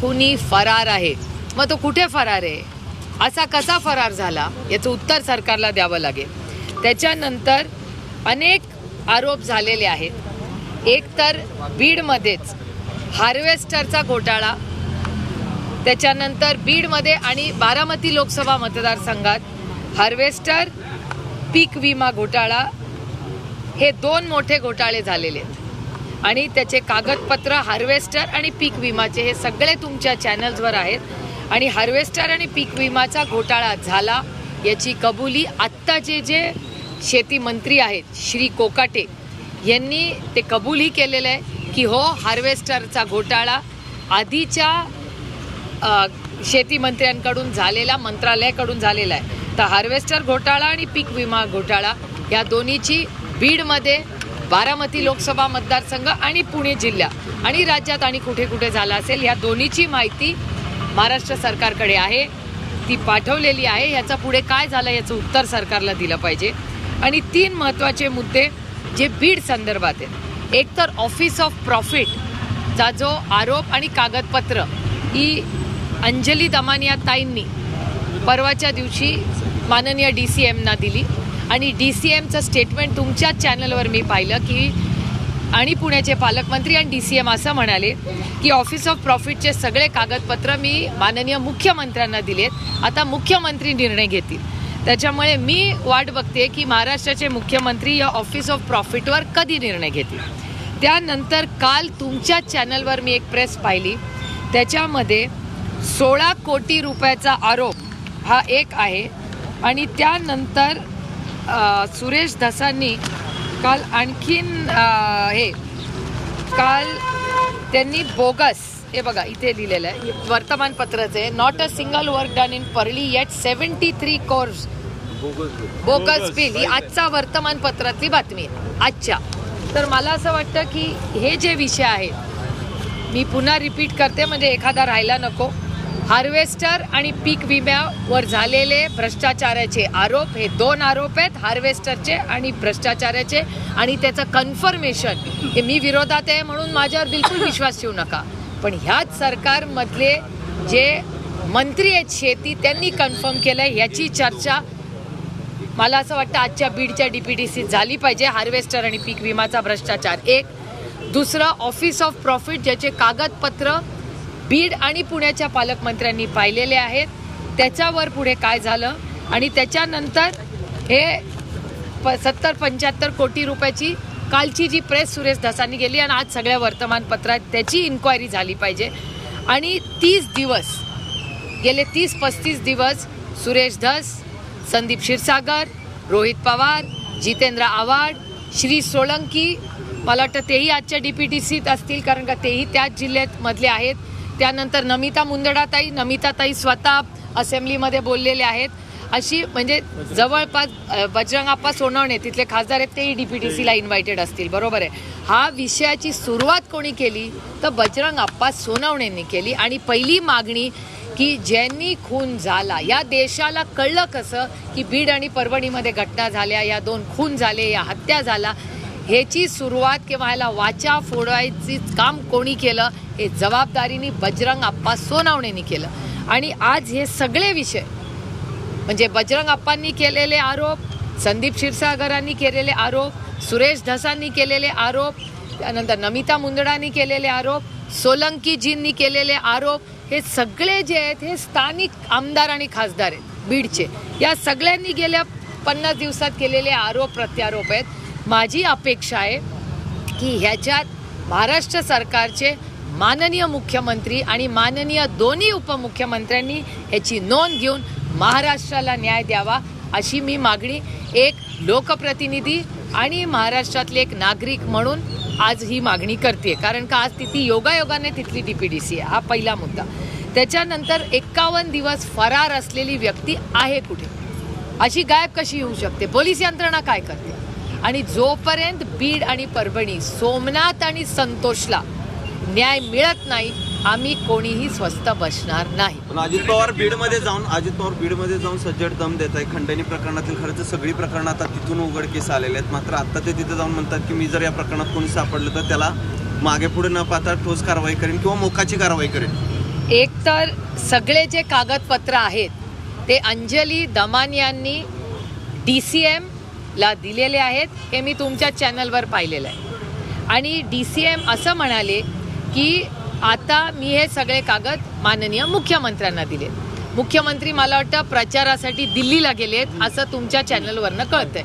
खुनी फरार आहे. मग तो कुठे फरार आहे? असा कसा फरार झाला? याचं उत्तर सरकारला द्यावं लागेल. त्याच्यानंतर अनेक आरोप झालेले आहेत. एक तर बीडमध्येच हार्वेस्टरचा घोटाळा. त्याच्यानंतर बीडमध्ये आणि बारामती लोकसभा मतदारसंघात हार्वेस्टर पीक विमा घोटाळा. हे दोन मोठे घोटाळे झालेले आहेत. आणि त्याचे कागदपत्र हार्वेस्टर आणि पीक विमाचे हे सगळे तुमच्या चॅनल्सवर आहेत. आणि हार्वेस्टर आणि पीक विमाचा घोटाळा झाला याची कबुली आत्ताचे जे शेती मंत्री आहेत श्री कोकाटे यांनी ते कबूलही केलेलं आहे की हो हार्वेस्टरचा घोटाळा आधीच्या शेतीमंत्र्यांकडून शेती मंत्र्यांकडून झालेला मंत्रालयाकडून झालेला आहे. तर हार्वेस्टर घोटाळा आणि पीक विमा घोटाळा या दोन्हीची बीडमध्ये बारामती लोकसभा मतदारसंघ आणि पुणे जिल्हा. आणि राज्यात आणि कुठे कुठे झाला असेल या दोन्हीची माहिती महाराष्ट्र सरकारकडे आहे. ती पाठवलेली आहे. याचा पुढे काय झालं याचं उत्तर सरकारला दिलं पाहिजे. आणि तीन महत्त्वाचे मुद्दे जे बीड संदर्भात आहेत. एक तर ऑफिस ऑफ प्रॉफिटचा जो आरोप आणि कागदपत्र ही अंजली दमानिया ताईंनी परवाच्या दिवशी माननीय डी सी एमना दिली. आणि डी सी एमचं स्टेटमेंट तुमच्याच चॅनलवर मी पाहिलं की आणि पुण्याचे पालकमंत्री आणि डी सी एम असं म्हणाले की ऑफिस ऑफ प्रॉफिटचे सगळे कागदपत्र मी माननीय मुख्यमंत्र्यांना दिलेत. आता मुख्यमंत्री निर्णय घेतील. त्याच्यामुळे मी वाट बघते की महाराष्ट्राचे मुख्यमंत्री या ऑफिस ऑफ प्रॉफिटवर कधी निर्णय घेतील. त्यानंतर काल तुमच्या चॅनलवर मी एक प्रेस पाहिली. त्याच्यामध्ये सोळा कोटी रुपयाचा आरोप हा एक आहे. आणि त्यानंतर सुरेश धसांनी काल आणखीन हे काल त्यांनी बोगस हे बघा इथे लिहिलेलं आहे. वर्तमानपत्राचं आहे. Not a single work done in Parli yet seventy three crores bogus bill ही आजचा वर्तमानपत्रातली बातमी आहे. आजच्या. तर मला असं वाटतं की हे जे विषय आहेत मी पुन्हा रिपीट करते म्हणजे एखादा राहायला नको. हार्वेस्टर आणि पीक विम्यावर झालेले भ्रष्टाचाराचे आरोप हे दोन आरोप आहेत हार्वेस्टरचे आणि भ्रष्टाचाराचे. आणि त्याचं कन्फर्मेशन हे मी विरोधात आहे म्हणून माझ्यावर बिलकुल विश्वास ठेवू नका. पण ह्याच सरकारमधले जे मंत्री आहेत शेती त्यांनी कन्फर्म केलं ह्याची चर्चा मला असं वाटतं आजच्या बीडच्या डीपीडीसी झाली पाहिजे. हार्वेस्टर आणि पीक विमाचा भ्रष्टाचार एक. दुसरं ऑफिस ऑफ प्रॉफिट ज्याचे कागदपत्र बीड आणि पुण्याच्या पालकमंत्र्यांनी पाहिलेले आहेत. त्याच्यावर पुढे काय झालं आणि त्याच्यानंतर हे प सत्तर पंच्याहत्तर कोटी रुपयाची कालची जी प्रेस सुरेश धसानी गेली आणि आज सगळ्या वर्तमानपत्रात त्याची इन्क्वायरी झाली पाहिजे. आणि तीस दिवस गेले तीस पस्तीस दिवस सुरेश धस संदीप क्षीरसागर रोहित पवार जितेंद्र आव्हाड श्री सोळंकी मला वाटतं तेही आजच्या डी पी टी सीत असतील कारण का तेही त्याच जिल्ह्यात मधले आहेत. त्यानंतर नमिता मुंदडाताई नमिताताई स्वतः असेंब्लीमध्ये बोललेले आहेत. अशी म्हणजे जवळपास बजरंग बजरंगाप्पा सोनवणे तिथले खासदार आहेत तेही डी पी टी सीला इन्व्हायटेड असतील. बरोबर आहे. हा विषयाची सुरुवात कोणी केली? तर बजरंगाप्पा सोनवणेंनी केली. आणि पहिली मागणी की ज्यांनी खून झाला या देशाला कळलं कसं की बीड आणि परभणीमध्ये घटना झाल्या या दोन खून झाले या हत्या झाला ह्याची सुरुवात किंवा ह्याला वाचा फोडायची काम कोणी केलं हे जबाबदारीने बजरंग आप्पा सोनावणेनी केलं. आणि आज हे सगळे विषय म्हणजे बजरंग आप्पांनी केलेले आरोप संदीप क्षीरसागरांनी केलेले आरोप सुरेश धसांनी केलेले आरोप त्यानंतर नमिता मुंदडांनी केलेले आरोप सोलंकीजींनी केलेले आरोप हे सगळे जे आहेत हे स्थानिक आमदार आणि खासदार आहेत बीडचे. या सगळ्यांनी गेल्या पन्नास दिवसात केलेले आरोप प्रत्यारोप आहेत. माझी अपेक्षा आहे की ह्याच्यात महाराष्ट्र सरकारचे माननीय मुख्यमंत्री आणि माननीय दोन्ही उपमुख्यमंत्र्यांनी ह्याची नोंद घेऊन महाराष्ट्राला न्याय द्यावा अशी मी मागणी एक लोकप्रतिनिधी आणि महाराष्ट्रातले एक नागरिक म्हणून आज ही मागणी करते. कारण का आज तिथे योगायोगाने तिथली डी पी डी सी आहे. हा पहिला मुद्दा. त्याच्यानंतर एक्कावन्न दिवस फरार असलेली व्यक्ती आहे कुठे? अशी गायब कशी येऊ शकते? पोलीस यंत्रणा काय करते? आणि जोपर्यंत बीड आणि परभणी सोमनाथ आणि संतोषला न्याय मिळत नाही आम्ही कोणीही स्वस्त बसणार नाही. पण अजित पवार बीडमध्ये जाऊन अजित पवार बीडमध्ये जाऊन सज्जड दम देत आहे. खंडणी प्रकरणातील खरं तर सगळी प्रकरणं आता तिथून उघडकीस आलेले आहेत. मात्र आता ते तिथे जाऊन म्हणतात की मी जर या प्रकरणात कोणी सापडलं तर त्याला मागे पुढे न पाहता ठोस कारवाई करेन किंवा मोकाची कारवाई करेन. एक तर सगळे जे कागदपत्र आहेत ते अंजली दमान यांनी डी सी ला दिलेले आहेत हे मी तुमच्या चॅनलवर पाहिलेलं आहे. आणि डी सी एम असं म्हणाले की आता मी हे सगळे कागद माननीय मुख्यमंत्र्यांना दिले मुख्यमंत्री मला वाटतं प्रचारासाठी दिल्लीला गेलेत असं तुमच्या चॅनलवरनं कळतंय.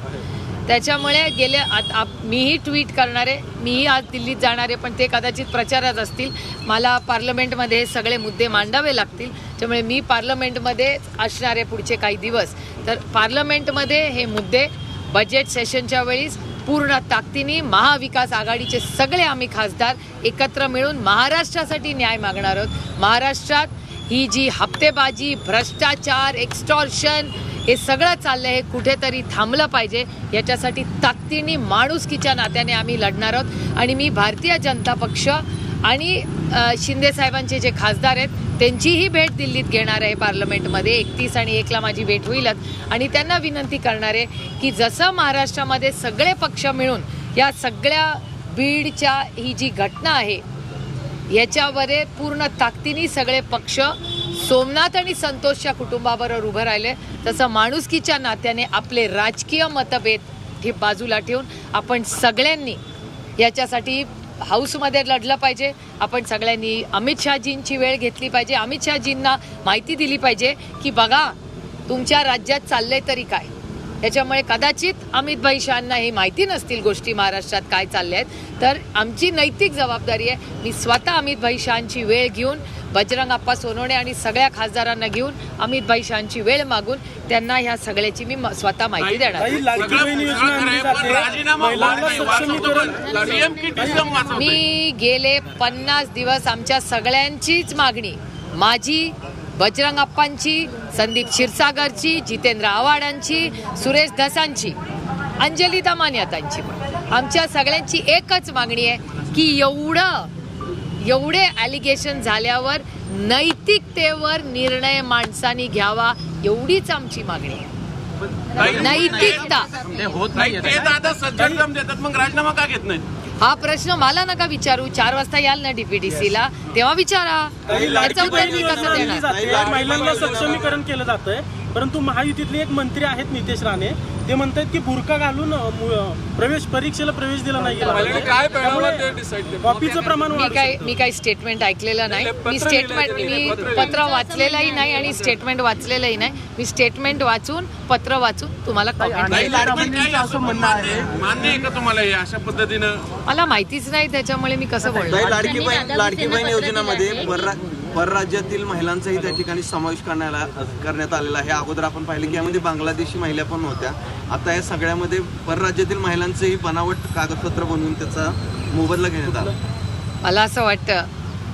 त्याच्यामुळे गेले आता आप- मीही ट्विट करणार आहे मीही आज दिल्लीत जाणार आहे पण ते कदाचित प्रचारात असतील. मला पार्लमेंटमध्ये हे सगळे मुद्दे मांडावे लागतील. त्यामुळे मी पार्लमेंटमध्ये असणार आहे पुढचे काही दिवस. तर पार्लमेंटमध्ये हे मुद्दे बजेट सेशनच्या वेळीस पूर्ण ताकदीने महाविकास आघाडीचे सगळे आम्ही खासदार एकत्र मिळून महाराष्ट्रासाठी न्याय मागणार आहोत. महाराष्ट्रात ही जी हप्तेबाजी भ्रष्टाचार एक्स्टॉर्शन हे सगळं चाललंय हे कुठेतरी थांबलं पाहिजे. याच्यासाठी ताकदीने माणुसकीच्या नात्याने आम्ही लढणार आहोत. आणि मी भारतीय जनता पक्ष आणि शिंदे साहेबांचे जे खासदार आहेत त्यांचीही भेट दिल्लीत घेणार आहे पार्लमेंटमध्ये. एकतीस आणि एकला माझी भेट होईलच. आणि त्यांना विनंती करणार आहे की जसं महाराष्ट्रामध्ये सगळे पक्ष मिळून या सगळ्या बीडच्या ही जी घटना आहे याच्यावर पूर्ण ताकदीने सगळे पक्ष सोमनाथ आणि संतोषच्या कुटुंबाबरोबर उभं राहिले. तसं माणुसकीच्या नात्याने आपले राजकीय मतभेद हे बाजूला ठेवून आपण सगळ्यांनी याच्यासाठी हाऊसमध्ये लढलं पाहिजे. आपण सगळ्यांनी अमित शहाजींची वेळ घेतली पाहिजे. अमित शहाजींना माहिती दिली पाहिजे की बघा तुमच्या राज्यात चाललंय तरी काय? त्याच्यामुळे कदाचित अमित भाई शहांना हे माहिती नसतील गोष्टी महाराष्ट्रात काय चालल्या आहेत. तर आमची नैतिक जबाबदारी आहे मी स्वतः अमित भाई शहांची वेळ घेऊन बजरंग अप्पा सोनवणे आणि सगळ्या खासदारांना घेऊन अमित भाई शहांची वेळ मागून त्यांना ह्या सगळ्याची मी म- स्वतः माहिती देणार मी गेले पन्नास दिवस आमच्या सगळ्यांचीच मागणी माझी बजरंग अप्पांची संदीप क्षीरसागरची जितेंद्र आव्हाडांची सुरेश धसांची अंजली दमानियातांची पण. आमच्या सगळ्यांची एकच मागणी आहे की एवढं एवढे ॲलिगेशन झाल्यावर नैतिकतेवर निर्णय माणसानी घ्यावा एवढीच आमची मागणी आहे. नैतिकता. ते होत नाही. ते दादा सज्जन देतात मग राजीनामा का घेत नाहीत? हा प्रश्न मला नका विचारू. चार वाजता याल ना डीपीडीसी ला. तेव्हा विचारा. काही लाडकी याचं उत्तर मी कसं देणार? जाते. महिलांना सक्षमीकरण केलं जातंय परंतु महायुतीतले एक मंत्री आहेत नितेश राणे. ते म्हणतात की बुरका घालून प्रवेश परीक्षेला प्रवेश दिला नाही गेला. कॉपीचं प्रमाण मी काय. मी काही स्टेटमेंट ऐकलेलं नाही. मी स्टेटमेंट मी पत्र वाचलेलंही नाही आणि स्टेटमेंट वाचलेलंही नाही. मी स्टेटमेंट वाचून पत्र वाचून तुम्हाला comment नाही, करेन. लाडकी असं म्हणणं आहे? मान्य आहे का तुम्हाला हे अशा पद्धतीनं? मला माहितीच नाही त्याच्यामुळे मी कसं बोलणार? लाडकी बहीण योजनेमध्ये परराज्यातील महिलांचाही त्या ठिकाणी समावेश करण्याला करण्यात आलेला आहे. अगोदर आपण पाहिलं की यामध्ये बांगलादेशी महिला पण होत्या. आता या सगळ्यामध्ये परराज्यातील महिलांचंही बनावट कागदपत्र बनवून त्याचा मोबदला घेण्यात आला. मला असं वाटतं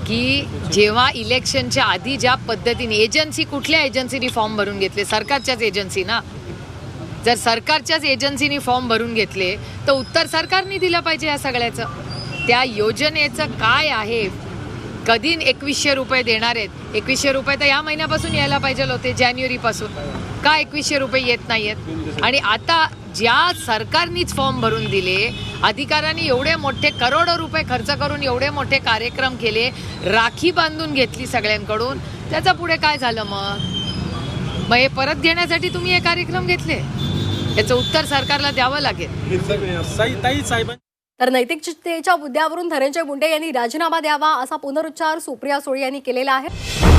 की जेव्हा इलेक्शनच्या आधी ज्या पद्धतीने एजन्सी कुठल्या एजन्सीनी फॉर्म भरून घेतले? सरकारच्याच एजन्सी ना? जर सरकारच्याच एजन्सीनी फॉर्म भरून घेतले तर उत्तर सरकारने दिलं पाहिजे या सगळ्याचं. त्या योजनेचं काय आहे? कधी एकवीसशे रुपये देणार आहेत? एकवीसशे रुपये तर या महिन्यापासून यायला पाहिजे होते जानेवारीपासून. का एकवीसशे रुपये येत नाही आहेत आणि आता ज्या सरकारनीच फॉर्म भरून दिले अधिकाऱ्यांनी एवढे मोठे करोडो रुपये खर्च करून एवढे मोठे कार्यक्रम केले राखी बांधून घेतली सगळ्यांकडून त्याचं पुढे काय झालं मग? मग हे परत घेण्यासाठी तुम्ही हे कार्यक्रम घेतले? याचं उत्तर सरकारला द्यावं लागेल. ताई तर नैतिकतेच्या मुद्द्यावरून धनंजय मुंडे यांनी राजीनामा द्यावा असा पुनरुच्चार सुप्रिया सुळे यांनी केलेला आहे.